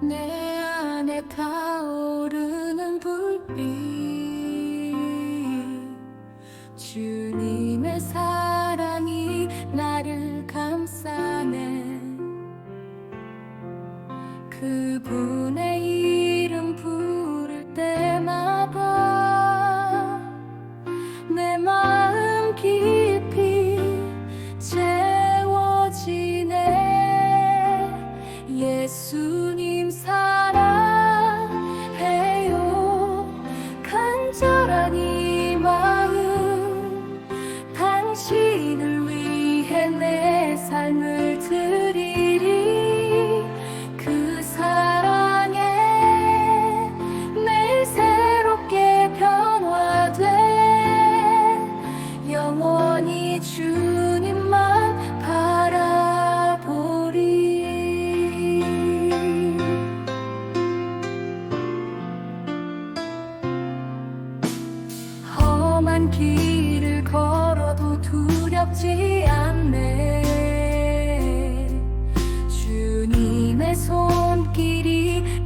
내 안에 타오르는 불빛. 주님의 사랑이 나를 감싸네. 그분의 삶을 드리리 그 사랑에 매일 새롭게 변화돼 영원히 주님만 바라보리. 험한 길을 걸어도 두렵지 않네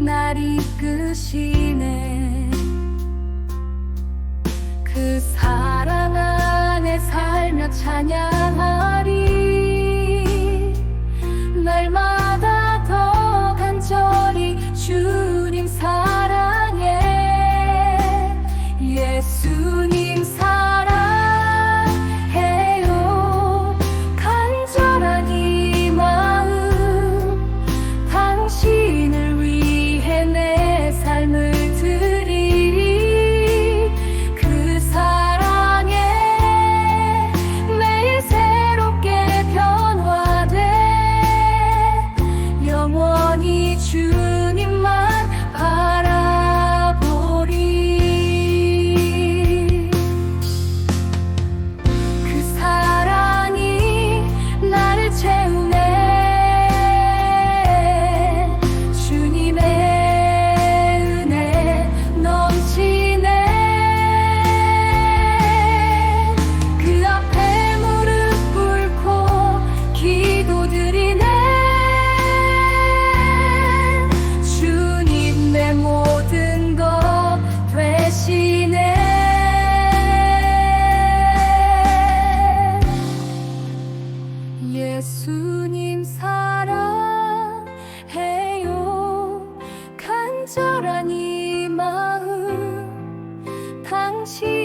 날 이끄시네. 그 사랑 안에 살며 찬양 사랑해요. 간절한 이 마음 당신